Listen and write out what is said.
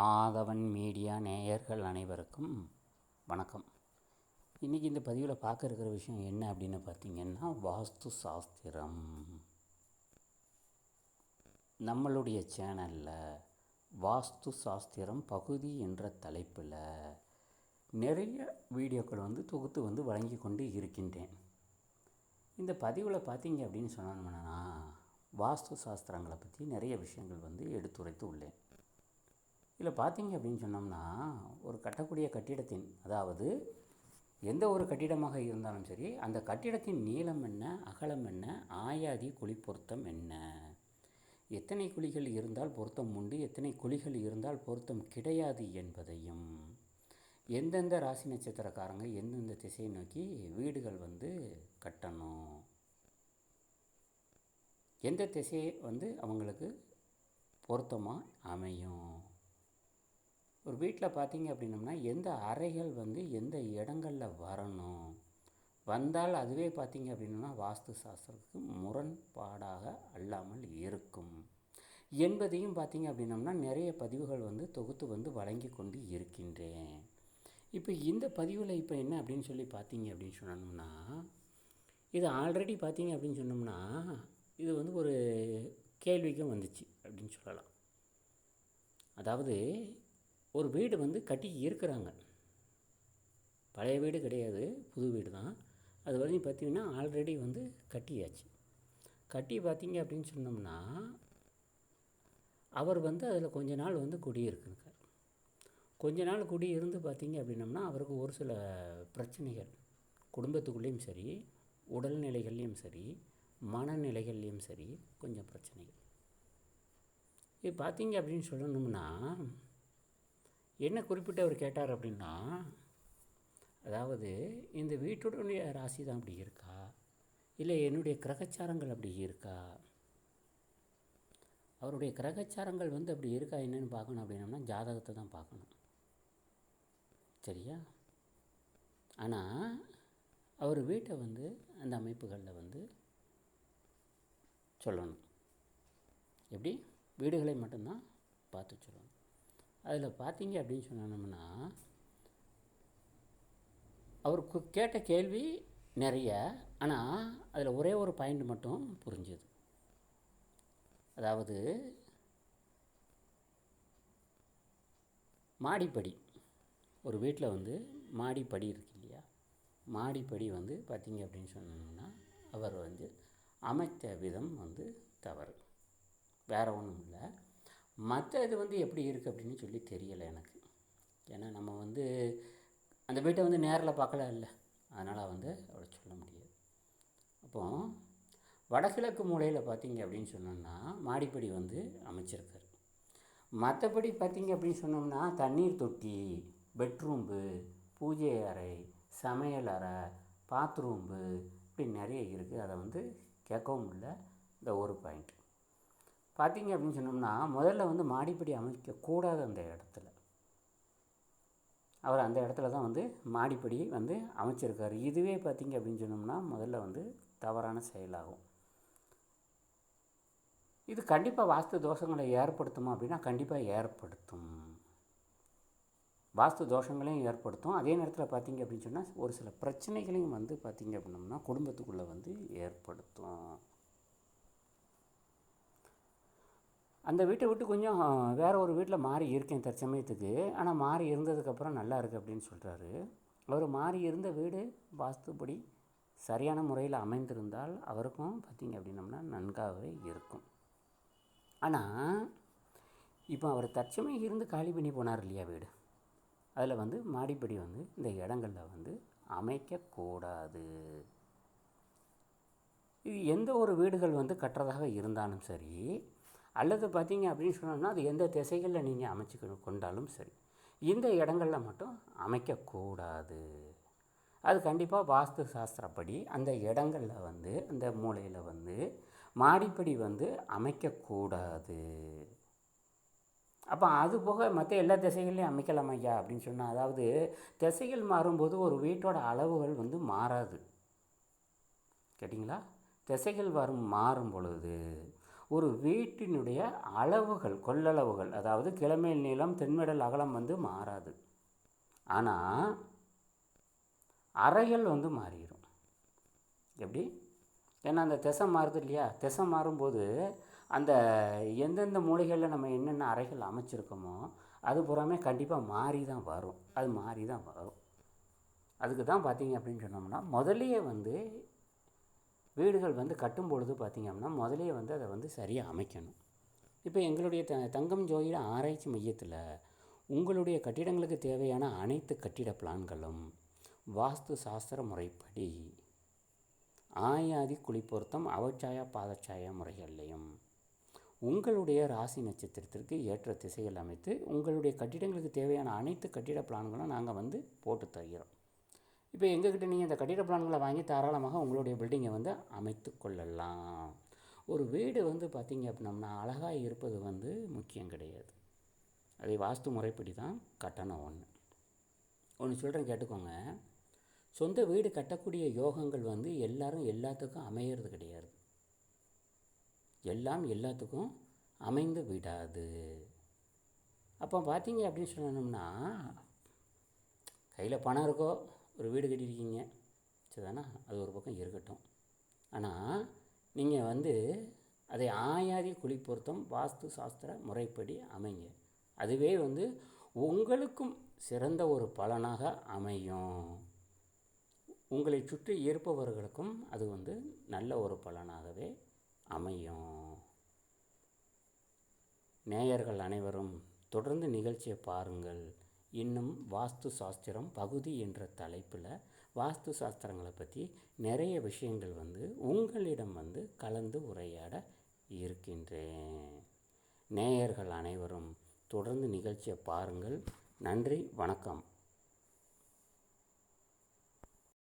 ஆதவன் media நேயர்கள் அனைவருக்கும் வணக்கம். இன்றைக்கி இந்த பதிவில் பார்க்க இருக்கிற விஷயம் என்ன அப்படின்னு பார்த்தீங்கன்னா வாஸ்து சாஸ்திரம். நம்மளுடைய சேனலில் வாஸ்து சாஸ்திரம் பகுதி என்ற தலைப்பில் நிறைய வீடியோக்கள் வந்து தொகுத்து வந்து வழங்கி கொண்டு இருக்கின்றேன். இந்த பதிவில் பார்த்தீங்க அப்படின்னு சொன்னோம்னா வாஸ்து சாஸ்திரங்களை பற்றி நிறைய விஷயங்கள் வந்து எடுத்துரைத்து உள்ளேன். இதில் பார்த்தீங்க அப்படின்னு சொன்னோம்னா ஒரு கட்டக்கூடிய கட்டிடத்தின் அதாவது எந்த ஒரு கட்டிடமாக இருந்தாலும் சரி அந்த கட்டிடத்தின் நீளம் என்ன அகலம் என்ன ஆயாதி குழி பொருத்தம் என்ன? எத்தனை குழிகள் இருந்தால் பொருத்தம் உண்டு எத்தனை குழிகள் இருந்தால் பொருத்தம் கிடையாது என்பதையும் எந்தெந்த ராசி நட்சத்திரக்காரங்க எந்தெந்த திசையை நோக்கி வீடுகள் வந்து கட்டணும்? எந்த திசையை வந்து அவங்களுக்கு பொருத்தமாக அமையும்? ஒரு வீட்டில் பார்த்தீங்க அப்படின்னம்னா எந்த அறைகள் வந்து எந்த இடங்களில் வரணும்? வந்தால் அதுவே பார்த்தீங்க அப்படின்னா வாஸ்து சாஸ்திரத்துக்கு முரண்பாடாக அல்லாமல் இருக்கும். என்பதையும் பார்த்தீங்க அப்படின்னம்னா நிறைய பதிவுகள் வந்து தொகுத்து வந்து வழங்கி கொண்டு இருக்கின்றேன். இப்போ இந்த பதிவில் இப்போ என்ன அப்படின்னு சொல்லி பார்த்தீங்க அப்படின்னு சொன்னோம்னா இது ஆல்ரெடி பார்த்தீங்க அப்படின்னு சொன்னோம்னா இது வந்து ஒரு கேள்விக்கும் வந்துச்சு அப்படின்னு சொல்லலாம். அதாவது ஒரு வீடு வந்து கட்டி இருக்கிறாங்க. பழைய வீடு கிடையாது புது வீடு தான். அது வரையும் பார்த்திங்கன்னா ஆல்ரெடி வந்து கட்டியாச்சு. கட்டி பார்த்தீங்க அப்படின்னு சொன்னோம்னா அவர் வந்து அதில் கொஞ்ச நாள் வந்து குடியிருக்கிறார் கொஞ்ச நாள் குடி இருந்து பார்த்தீங்க அப்படின்னம்னா அவருக்கு ஒரு சில பிரச்சனைகள். குடும்பத்துக்குள்ளேயும் சரி உடல்நிலைகள்லேயும் சரி மனநிலைகள்லேயும் சரி கொஞ்சம் பிரச்சனைகள். இது பார்த்தீங்க அப்படின்னு சொல்லணும்னா என்ன குறிப்பிட்டு அவர் கேட்டார் அப்படின்னா அதாவது இந்த வீட்டுடைய ராசி தான் அப்படி இருக்கா? இல்லை என்னுடைய கிரகச்சாரங்கள் அப்படி இருக்கா? அவருடைய கிரகச்சாரங்கள் வந்து அப்படி இருக்கா என்னன்னு பார்க்கணும் அப்படின்னம்னா ஜாதகத்தை தான் பார்க்கணும். சரியா? ஆனால் அவர் வீட்டை வந்து அந்த அமைப்புகளில் வந்து சொல்லணும். எப்படி? வீடுகளை மட்டும்தான் பார்த்து சொல்லணும். அதில் பார்த்தீங்க அப்படின்னு சொன்னோம்னா அவர் கேட்ட கேள்வி நிறைய ஆனால் அதில் ஒரே ஒரு பாயிண்ட் மட்டும் புரிஞ்சுது. அதாவது மாடிப்படி. ஒரு வீட்டில் வந்து மாடிப்படி இருக்கு இல்லையா? மாடிப்படி வந்து பார்த்தீங்க அப்படின்னு சொன்னோம்னா அவர் வந்து அமைத்த விதம் வந்து தவறு. வேறு ஒன்றும் இல்லை. மற்ற இது வந்து எப்படி இருக்குது அப்படின்னு சொல்லி தெரியலை எனக்கு. ஏன்னா நம்ம வந்து அந்த வீட்டை வந்து நேரில் பார்க்கல இல்லை. அதனால் வந்து அவளை சொல்ல முடியாது. அப்போ வடகிழக்கு மூலையில் பார்த்தீங்க அப்படின்னு சொன்னோம்னா மாடிப்படி வந்து அமைச்சிருக்காரு. மற்றபடி பார்த்தீங்க அப்படின்னு சொன்னோம்னா தண்ணீர் தொட்டி பெட்ரூம்பு பூஜை அறை சமையல் அறை பாத்ரூம்பு இப்படி நிறைய இருக்குது அதை வந்து கேட்கவும் இல்லை இந்த ஒரு பாயிண்ட். பார்த்தீங்க அப்படின்னு சொன்னோம்னா முதல்ல வந்து மாடிப்படி அமைக்கக்கூடாது அந்த இடத்துல. அவர் அந்த இடத்துல தான் வந்து மாடிப்படி வந்து அமைச்சிருக்காரு. இதுவே பார்த்தீங்க அப்படின்னு சொன்னோம்னா முதல்ல வந்து தவறான செயலாகும். இது கண்டிப்பாக வாஸ்து தோஷங்களை ஏற்படுத்துமா அப்படின்னா கண்டிப்பாக ஏற்படுத்தும். வாஸ்து தோஷங்களையும் ஏற்படுத்தும். அதே நேரத்தில் பார்த்தீங்க அப்படின்னு சொன்னால் ஒரு சில பிரச்சனைகளையும் வந்து பார்த்தீங்க அப்படின்னோம்னா குடும்பத்துக்குள்ளே வந்து ஏற்படுத்தும். அந்த வீட்டை விட்டு கொஞ்சம் வேறு ஒரு வீட்டில் மாறி இருக்கேன் தற்சமயத்துக்கு ஆனால் மாறி இருந்ததுக்கப்புறம் நல்லா இருக்குது அப்படின்னு சொல்கிறாரு அவர் மாறி இருந்த வீடு வாஸ்துப்படி சரியான முறையில் அமைந்திருந்தால் அவருக்கும் பார்த்தீங்க அப்படின்னம்னா நன்காகவே இருக்கும். ஆனால் இப்போ அவர் தற்சமயம் இருந்து காலி பண்ணி போனார் இல்லையா வீடு? அதில் வந்து மாடிப்படி வந்து இந்த இடங்களில் வந்து அமைக்கக்கூடாது இது எந்த ஒரு வீடுகள் வந்து கட்டுறதாக இருந்தாலும் சரி அல்லது பார்த்தீங்க அப்படின்னு சொன்னோம்னா அது எந்த திசைகளில் நீங்கள் அமைச்சு கொண்டாலும் சரி. இந்த இடங்களில் மட்டும் அமைக்கக்கூடாது. அது கண்டிப்பாக வாஸ்து சாஸ்திரப்படி அந்த இடங்களில் வந்து அந்த மூலையில் வந்து மாடிப்படி வந்து அமைக்கக்கூடாது. அப்போ அது போக மற்ற எல்லா திசைகள்லையும் அமைக்கலாம் ஐயா அப்படின்னு சொன்னால் அதாவது திசைகள் மாறும்போது ஒரு வீட்டோட அளவுகள் வந்து மாறாது. கேட்டிங்களா? திசைகள் வரும் மாறும் பொழுது ஒரு வீட்டினுடைய அளவுகள் கொள்ளளவுகள் அதாவது கிழமையில் நீளம் தென்மெடல் அகலம் வந்து மாறாது. ஆனால் அறைகள் வந்து மாறிடும் எப்படி? ஏன்னா அந்த திசை மாறுது இல்லையா? திசை மாறும்போது அந்த எந்தெந்த மூலைகளில் நம்ம என்னென்ன அறைகள் அமைச்சிருக்கோமோ அது பூராமே கண்டிப்பாக மாறி தான் வரும். அது மாறி தான் வரும். அதுக்கு தான் பார்த்தீங்க அப்படின்னு சொன்னோம்னா முதல்லயே வந்து வீடுகள் வந்து கட்டும் பொழுது பார்த்தீங்க அப்படின்னா முதலே வந்து அதை வந்து சரியாக அமைக்கணும். இப்போ எங்களுடைய த தங்கம் ஜோதிட ஆராய்ச்சி மையத்தில் உங்களுடைய கட்டிடங்களுக்கு தேவையான அனைத்து கட்டிட பிளான்களும் வாஸ்து சாஸ்திர முறைப்படி ஆயாதி குளிப்பொருத்தம் அவச்சாயா பாதச்சாயா முறைகள்லையும் உங்களுடைய ராசி நட்சத்திரத்திற்கு ஏற்ற திசைகள் அமைத்து உங்களுடைய கட்டிடங்களுக்கு தேவையான அனைத்து கட்டிட பிளான்களும் நாங்கள் வந்து போட்டு தருகிறோம். இப்போ எங்ககிட்ட நீங்கள் இந்த கட்டிட பிளான்களை வாங்கி தாராளமாக உங்களுடைய பில்டிங்கை வந்து அமைத்து கொள்ளலாம். ஒரு வீடு வந்து பார்த்திங்க அப்படின்னம்னா அழகாக இருப்பது வந்து முக்கியம் கிடையாது. அதை வாஸ்து முறைப்படி தான் கட்டணம் ஒன்று ஒன்று சொல்கிறேன் கேட்டுக்கோங்க. சொந்த வீடு கட்டக்கூடிய யோகங்கள் வந்து எல்லாரும் எல்லாத்துக்கும் அமையிறது கிடையாது. எல்லாம் எல்லாத்துக்கும் அமைந்து விடாது. அப்போ பார்த்தீங்க அப்படின்னு சொன்னோம்னா கையில் பணம் இருக்கோ ஒரு வீடு கட்டியிருக்கீங்க. சரிதானா? அது ஒரு பக்கம் இருக்கட்டும். ஆனால் நீங்கள் வந்து அதை ஆயாதி குழி பொருத்தம் வாஸ்து சாஸ்திர முறைப்படி அமைங்க. அதுவே வந்து உங்களுக்கும் சிறந்த ஒரு பலனாக அமையும். உங்களை சுற்றி இருப்பவர்களுக்கும் அது வந்து நல்ல ஒரு பலனாகவே அமையும். நேயர்கள் அனைவரும் தொடர்ந்து நிகழ்ச்சியை பாருங்கள். இன்னும் வாஸ்து சாஸ்திரம் பகுதி என்ற தலைப்பில் வாஸ்து சாஸ்திரங்களை பற்றி நிறைய விஷயங்கள் வந்து உங்களிடம் வந்து கலந்து உரையாட இருக்கின்றேன். நேயர்கள் அனைவரும் தொடர்ந்து நிகழ்ச்சியை பாருங்கள். நன்றி வணக்கம்.